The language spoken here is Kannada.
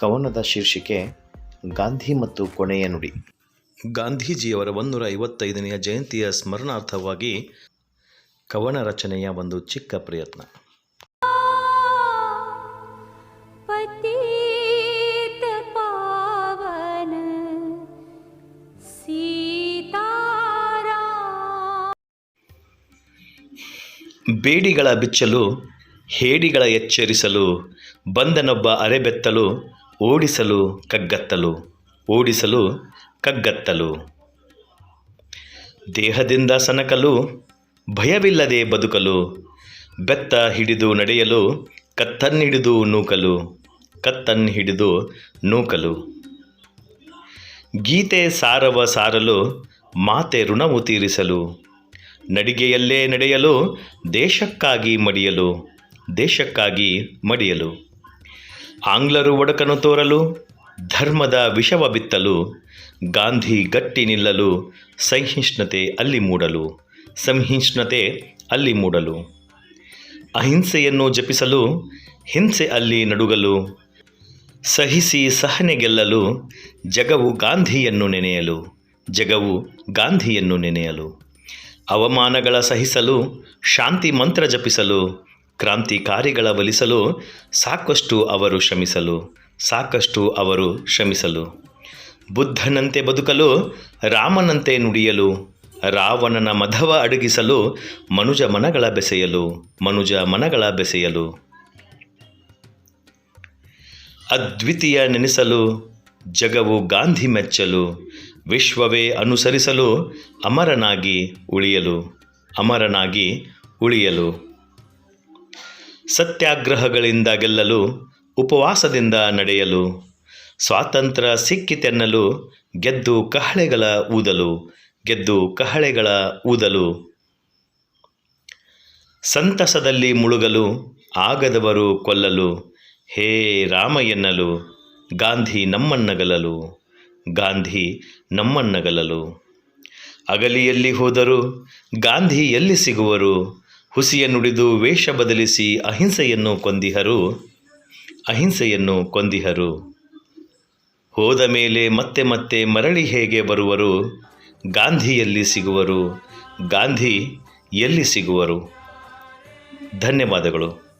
ಕವನದ ಶೀರ್ಷಿಕೆ ಗಾಂಧಿ ಮತ್ತು ಕೊನೆಯ ನುಡಿ. ಗಾಂಧೀಜಿಯವರ ಒಂದೂರ ಐವತ್ತೈದನೆಯ ಜಯಂತಿಯ ಸ್ಮರಣಾರ್ಥವಾಗಿ ಕವನ ರಚನೆಯ ಒಂದು ಚಿಕ್ಕ ಪ್ರಯತ್ನ. ಬೇಡಿಗಳ ಬಿಚ್ಚಲು ಹೇಡಿಗಳ ಎಚ್ಚರಿಸಲು ಬಂದನೊಬ್ಬ ಅರೆಬೆತ್ತಲು ಓಡಿಸಲು ಕಗ್ಗತ್ತಲು ಓಡಿಸಲು ಕಗ್ಗತ್ತಲು. ದೇಹದಿಂದ ಸನಕಲು, ಭಯವಿಲ್ಲದೆ ಬದುಕಲು, ಬೆತ್ತ ಹಿಡಿದು ನಡೆಯಲು, ಕತ್ತನ್ನಿಡಿದು ನೂಕಲು ಕತ್ತನ್ನು ಹಿಡಿದು ನೂಕಲು. ಗೀತೆ ಸಾರವ ಸಾರಲು, ಮಾತೆ ಋಣವು ತೀರಿಸಲು, ನಡಿಗೆಯಲ್ಲೇ ನಡೆಯಲು, ದೇಶಕ್ಕಾಗಿ ಮಡಿಯಲು ದೇಶಕ್ಕಾಗಿ ಮಡಿಯಲು. ಆಂಗ್ಲರು ಒಡಕನು ತೋರಲು, ಧರ್ಮದ ವಿಷವ ಬಿತ್ತಲು, ಗಾಂಧಿ ಗಟ್ಟಿ ನಿಲ್ಲಲು, ಸಹಿಷ್ಣುತೆ ಅಲ್ಲಿ ಮೂಡಲು, ಸಂಹಿಷ್ಣುತೆ ಅಲ್ಲಿ ಮೂಡಲು. ಅಹಿಂಸೆಯನ್ನು ಜಪಿಸಲು, ಹಿಂಸೆ ಅಲ್ಲಿ ನಡುಗಲು, ಸಹಿಸಿ ಸಹನೆ ಗೆಲ್ಲಲು, ಜಗವು ಗಾಂಧಿಯನ್ನು ನೆನೆಯಲು, ಜಗವು ಗಾಂಧಿಯನ್ನು ನೆನೆಯಲು. ಅವಮಾನಗಳ ಸಹಿಸಲು, ಶಾಂತಿ ಮಂತ್ರ ಜಪಿಸಲು ಕ್ರಾಂತಿಕಾರಿಗಳ ಒಲಿಸಲು ಸಾಕಷ್ಟು ಅವರು ಶ್ರಮಿಸಲು, ಸಾಕಷ್ಟು ಅವರು ಶ್ರಮಿಸಲು. ಬುದ್ಧನಂತೆ ಬದುಕಲು, ರಾಮನಂತೆ ನುಡಿಯಲು, ರಾವಣನ ಮಧವ ಅಡಗಿಸಲು, ಮನುಜ ಮನಗಳ ಬೆಸೆಯಲು, ಮನುಜ ಮನಗಳ ಬೆಸೆಯಲು. ಅದ್ವಿತೀಯ ನೆನೆಸಲು, ಜಗವು ಗಾಂಧಿ ಮೆಚ್ಚಲು, ವಿಶ್ವವೇ ಅನುಸರಿಸಲು ಅಮರನಾಗಿ ಉಳಿಯಲು ಅಮರನಾಗಿ ಉಳಿಯಲು. ಸತ್ಯಾಗ್ರಹಗಳಿಂದ ಗೆಲ್ಲಲು, ಉಪವಾಸದಿಂದ ನಡೆಯಲು, ಸ್ವಾತಂತ್ರ್ಯ ಸಿಕ್ಕಿತೆನ್ನಲು ಗೆದ್ದು ಕಹಳೆಗಳ ಊದಲು, ಗೆದ್ದು ಕಹಳೆಗಳ ಊದಲು. ಸಂತಸದಲ್ಲಿ ಮುಳುಗಲು, ಆಗದವರು ಕೊಲ್ಲಲು, ಹೇ ರಾಮ ಎನ್ನಲು, ಗಾಂಧಿ ನಮ್ಮನ್ನಗಲಲು ಗಾಂಧಿ ನಮ್ಮನ್ನಗಲಲು ಅಗಲಿಯಲ್ಲಿ ಹೋದರು, ಗಾಂಧಿ ಎಲ್ಲಿ ಸಿಗುವರು? ಹುಸಿಯ ನುಡಿದು ವೇಷ ಬದಲಿಸಿ ಅಹಿಂಸೆಯನ್ನು ಕೊಂದಿಹರು ಅಹಿಂಸೆಯನ್ನು ಕೊಂದಿಹರು. ಹೋದ ಮೇಲೆ ಮತ್ತೆ ಮತ್ತೆ ಮರಳಿ ಹೇಗೆ ಬರುವರು? ಗಾಂಧಿಯಲ್ಲಿ ಸಿಗುವರು, ಗಾಂಧಿ ಎಲ್ಲಿ ಸಿಗುವರು? ಧನ್ಯವಾದಗಳು.